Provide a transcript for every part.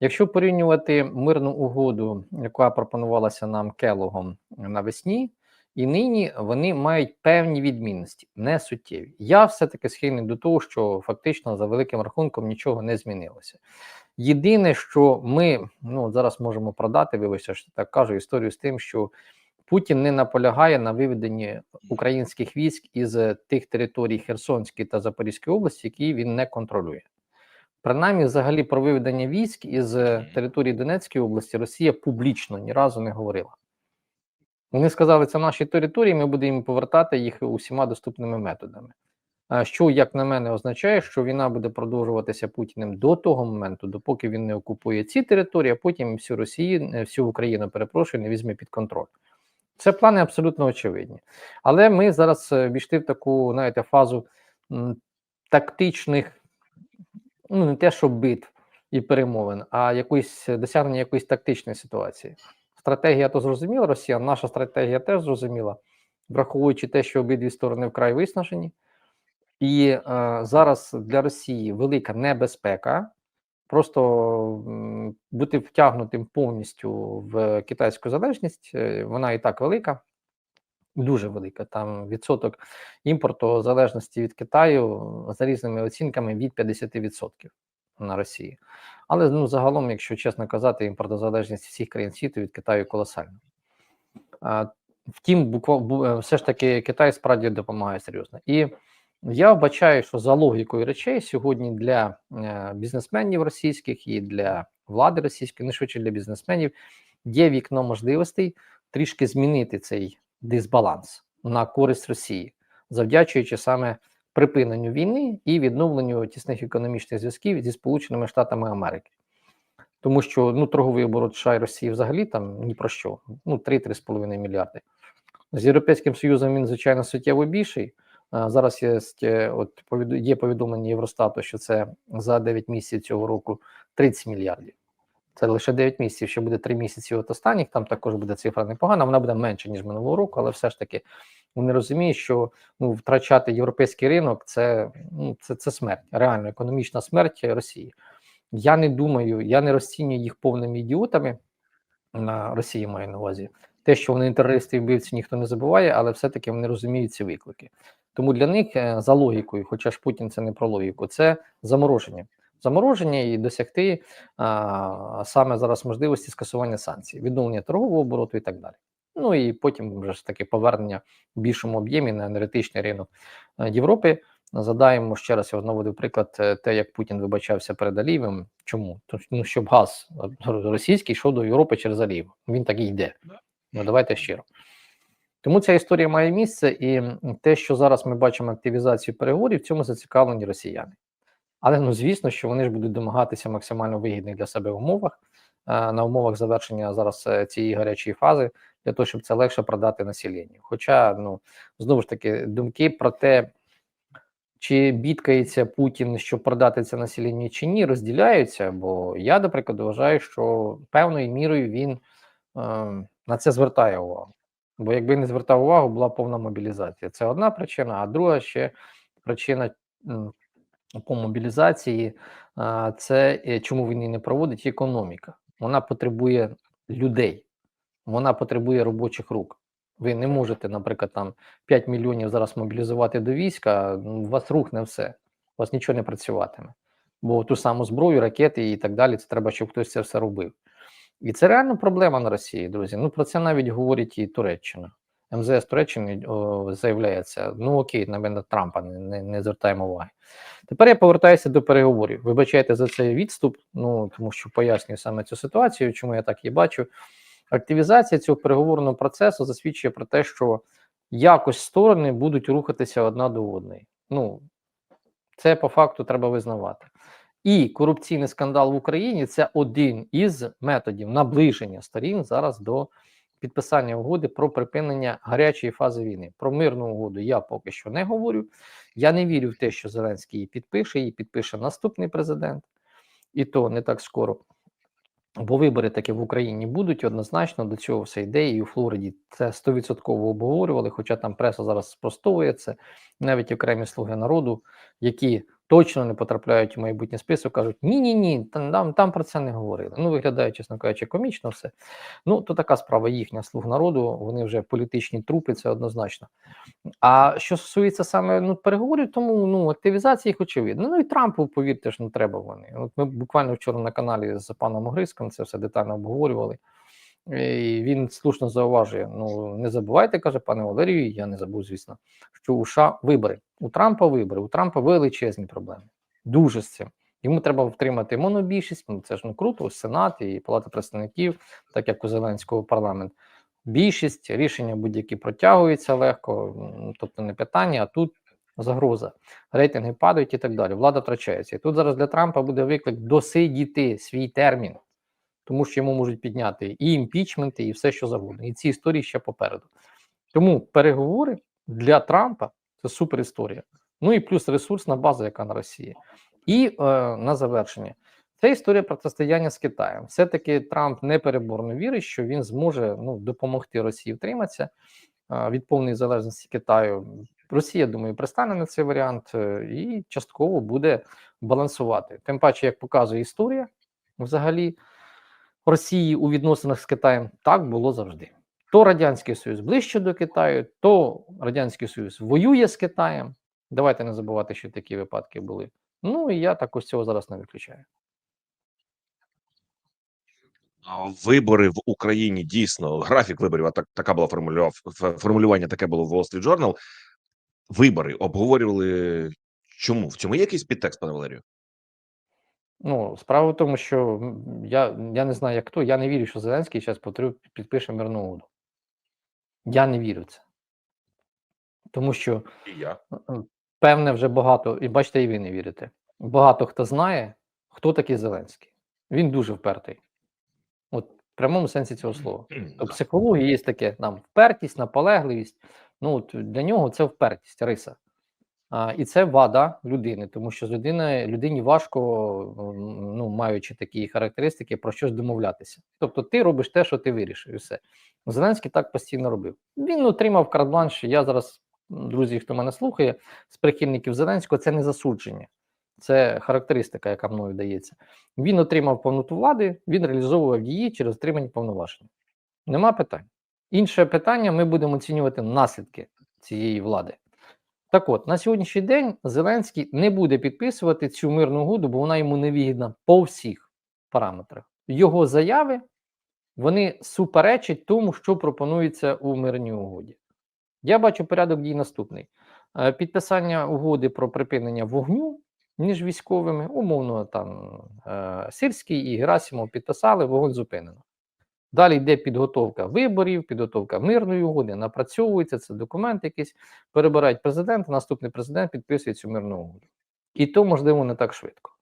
Якщо порівнювати мирну угоду, яка пропонувалася нам Келогом навесні, і нині вони мають певні відмінності, не суттєві. Я все-таки схильний до того, що фактично за великим рахунком нічого не змінилося. Єдине, що ми ну зараз можемо продати, вибачте, що так кажу, історію з тим, що Путін не наполягає на виведенні українських військ із тих територій Херсонської та Запорізької області, які він не контролює. Принаймні, взагалі, про виведення військ із території Донецької області Росія публічно ні разу не говорила. Вони сказали, це наші території, ми будемо повертати їх усіма доступними методами. Що, як на мене, означає, що війна буде продовжуватися Путіним до того моменту, допоки він не окупує ці території, а потім всю Росію, всю Україну перепрошую, не візьме під контроль. Це плани абсолютно очевидні. Але ми зараз війшли в таку, знаєте, фазу тактичних, ну не те, що битв і перемовин, а якоїсь досягнення якоїсь тактичної ситуації. Стратегія то зрозуміла Росія, наша стратегія теж зрозуміла, враховуючи те, що обидві сторони вкрай виснажені. І е, зараз для Росії велика небезпека просто бути втягнутим повністю в китайську залежність. е, Вона і так велика, дуже велика. Там відсоток імпорту залежності від Китаю за різними оцінками від 50% на Росії. Але ну загалом, якщо чесно казати, імпортозалежність всіх країн світу від Китаю колосальна. Втім, буква, е, все ж таки Китай справді допомагає серйозно. І я вбачаю, що за логікою речей сьогодні для е, бізнесменів російських і для влади російської, не швидше для бізнесменів, є вікно можливостей трішки змінити цей дисбаланс на користь Росії, завдячуючи саме припиненню війни і відновленню тісних економічних зв'язків зі Сполученими Штатами Америки. Тому що ну, торговий оборот США і Росії взагалі там ні про що. Ну, 3-3,5 мільярди. З Європейським Союзом він, звичайно, суттєво більший. Зараз є, от, є повідомлення Євростату, що це за 9 місяців цього року 30 мільярдів. Це лише 9 місяців, ще буде 3 місяці от останніх, там також буде цифра непогана, вона буде менше, ніж минулого року, але все ж таки вони розуміють, що ну, втрачати європейський ринок це, ну, це, це смерть, реально економічна смерть Росії. Я не думаю, я не розцінюю їх повними ідіотами на Росії маю на увазі. Те, що вони терористи і вбивці, ніхто не забуває, але все-таки вони розуміють ці виклики. Тому для них е, за логікою, хоча ж Путін це не про логіку, це замороження. Замороження і досягти а, саме зараз можливості скасування санкцій, відновлення торгового обороту і так далі. Ну і потім вже ж таки повернення в більшому об'ємі на енергетичний ринок е, Європи. Задаємо ще раз, я знову приклад, е, те, як Путін вибачався перед Алієвим. Чому? Ну, щоб газ російський йшов до Європи через Аліїв. Він так і йде. Ну давайте щиро. Тому ця історія має місце, і те, що зараз ми бачимо активізацію переговорів, в цьому зацікавлені росіяни. Але ну звісно, що вони ж будуть домагатися максимально вигідних для себе умовах е, на умовах завершення зараз е, цієї гарячої фази, для того, щоб це легше продати населенню. Хоча, ну знову ж таки, думки про те, чи бідкається Путін, щоб продати це населенню чи ні, розділяються. Бо я, до прикладу, вважаю, що певною мірою він е, на це звертає увагу. Бо якби не звертав увагу, була повна мобілізація. Це одна причина, а друга ще причина по мобілізації це е, чому він її не проводить економіка. Вона потребує людей, вона потребує робочих рук. Ви не можете, наприклад, там 5 мільйонів зараз мобілізувати до війська, ну, у вас рух не все, у вас нічого не працюватиме. Бо ту саму зброю, ракети і так далі, це треба, щоб хтось це все робив. І це реально проблема на Росії, друзі. Ну про це навіть говорить і Туреччина. МЗС Туреччини заявляється: ну окей, на мене Трампа не, не, не звертаємо уваги. Тепер я повертаюся до переговорів. Вибачайте за цей відступ, ну тому що пояснюю саме цю ситуацію, чому я так її бачу. Активізація цього переговорного процесу засвідчує про те, що якось сторони будуть рухатися одна до одної. Ну це по факту треба визнавати. І корупційний скандал в Україні це один із методів наближення сторін зараз до підписання угоди про припинення гарячої фази війни. Про мирну угоду я поки що не говорю. Я не вірю в те, що Зеленський її підпише, її підпише наступний президент, і то не так скоро. Бо вибори таки в Україні будуть однозначно до цього все йде, і у Флориді це 100% обговорювали, хоча там преса зараз спростовує це, навіть окремі слуги народу, які точно не потрапляють у майбутній список, кажуть: ні, ні, ні, там, там про це не говорили. Ну, виглядає, чесно кажучи, комічно все. Ну, то така справа їхня слуг народу, вони вже політичні трупи, це однозначно. А що стосується саме ну, переговорів, тому ну, активізації їх очевидно. Ну і Трампу, повірте ж, не треба вони. От ми буквально вчора на каналі з паном Огриском це все детально обговорювали. І він слушно зауважує: ну не забувайте, каже пане Валерію, я не забув, звісно, що у США вибори. У Трампа вибори, у Трампа величезні проблеми. Дуже з цим. Йому треба втримати монобільшість, ну це ж ну круто, Сенат і Палата представників, так як у Зеленського парламент. Більшість рішення будь-які протягуються легко, тобто не питання, а тут загроза. Рейтинги падають і так далі. Влада втрачається. І тут зараз для Трампа буде виклик досидіти свій термін тому що йому можуть підняти і імпічменти, і все, що завгодно. І ці історії ще попереду. Тому переговори для Трампа це супер історія. Ну і плюс ресурсна база, яка на Росії. І е, на завершення. Це історія протистояння з Китаєм. Все-таки Трамп непереборно вірить, що він зможе ну, допомогти Росії втриматися е, від повної залежності Китаю. Росія, думаю, пристане на цей варіант е, і частково буде балансувати. Тим паче, як показує історія, взагалі. Росії у відносинах з Китаєм так було завжди. То Радянський Союз ближче до Китаю, то Радянський Союз воює з Китаєм. Давайте не забувати, що такі випадки були. Ну і я також цього зараз не виключаю. Вибори в Україні дійсно графік виборів. А так така була формулював формулювання. Таке було в Wall Street Journal. Вибори обговорювали. Чому в цьому є якийсь підтекст, пане Валерію? Ну, справа в тому, що я я не знаю, як хто, я не вірю, що Зеленський зараз підпише мирну угоду. Я не вірю в це. Тому що і я. Певне, вже багато, і бачите, і ви не вірите. Багато хто знає, хто такий Зеленський. Він дуже впертий. От в прямому сенсі цього слова. То психології є таке там впертість, наполегливість. Ну, от Для нього це впертість, риса. І це вада людини, тому що з людини людині важко, ну маючи такі характеристики, про щось домовлятися. Тобто, ти робиш те, що ти вирішив, і все. Зеленський так постійно робив. Він отримав карт-бланш. Я зараз, друзі, хто мене слухає, з прихильників Зеленського, це не засудження, це характеристика, яка мною дається. Він отримав повноту влади, він реалізовував її через отримані повноваження. Нема питань. Інше питання: ми будемо оцінювати наслідки цієї влади. Так от, на сьогоднішній день Зеленський не буде підписувати цю мирну угоду, бо вона йому невигідна по всіх параметрах. Його заяви вони суперечать тому, що пропонується у мирній угоді. Я бачу порядок дій наступний: е, підписання угоди про припинення вогню між військовими, умовно, там е, Сирський і Герасимов підписали, вогонь зупинено. Далі йде підготовка виборів, підготовка мирної угоди, напрацьовується це документ якийсь, перебирають президента, наступний президент підписує цю мирну угоду. І то, можливо, не так швидко.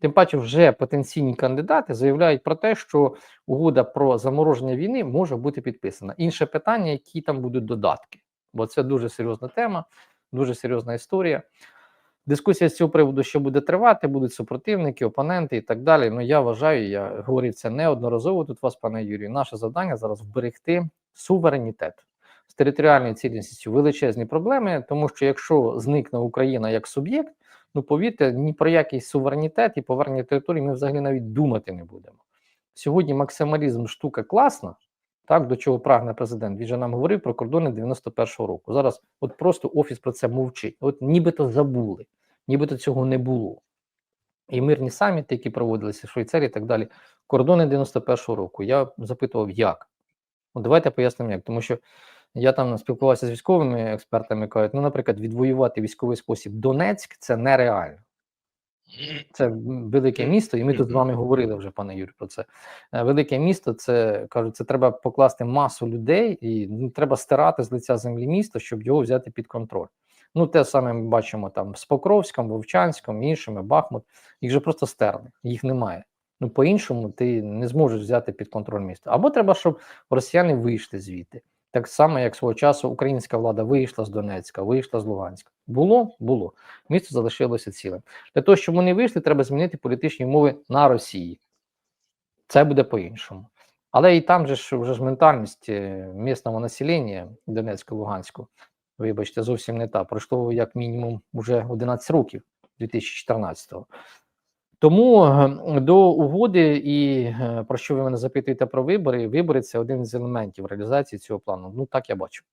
Тим паче, вже потенційні кандидати заявляють про те, що угода про замороження війни може бути підписана. Інше питання, які там будуть додатки, бо це дуже серйозна тема, дуже серйозна історія. Дискусія з цього приводу ще буде тривати, будуть супротивники, опоненти і так далі. Ну я вважаю, я говорив це неодноразово тут вас, пане Юрію. Наше завдання зараз вберегти суверенітет з територіальною цілісністю величезні проблеми, тому що якщо зникне Україна як суб'єкт, ну повірте, ні про якийсь суверенітет і повернення території ми взагалі навіть думати не будемо. Сьогодні максималізм штука класна. Так, до чого прагне президент? Він же нам говорив про кордони 91-го року. Зараз от просто офіс про це мовчить. От нібито забули, нібито цього не було. І мирні саміти, які проводилися в Швейцарії і так далі. Кордони 91-го року. Я запитував, як. От давайте пояснимо, як. Тому що я там спілкувався з військовими експертами, кажуть, ну, наприклад, відвоювати військовий спосіб Донецьк це нереально. Це велике місто, і ми тут з вами говорили вже, пане Юрій, про це. Е, велике місто, це кажуть, це треба покласти масу людей, і ну, треба стирати з лиця землі місто, щоб його взяти під контроль. Ну, те саме ми бачимо там з Покровськом, Вовчанськом, іншими, Бахмут. Їх же просто стерли, їх немає. Ну, по-іншому, ти не зможеш взяти під контроль місто. Або треба, щоб росіяни вийшли звідти. Так само, як свого часу українська влада вийшла з Донецька, вийшла з Луганська. Було, було. Місто залишилося цілим. Для того, щоб вони вийшли, треба змінити політичні умови на Росії. Це буде по-іншому. Але і там же ж вже ж ментальність е, місного населення Донецька, Луганську, вибачте, зовсім не та. Пройшло як мінімум вже 11 років 2014-го. Тому е, до угоди, і е, про що ви мене запитуєте про вибори? Вибори це один з елементів реалізації цього плану. Ну так я бачу.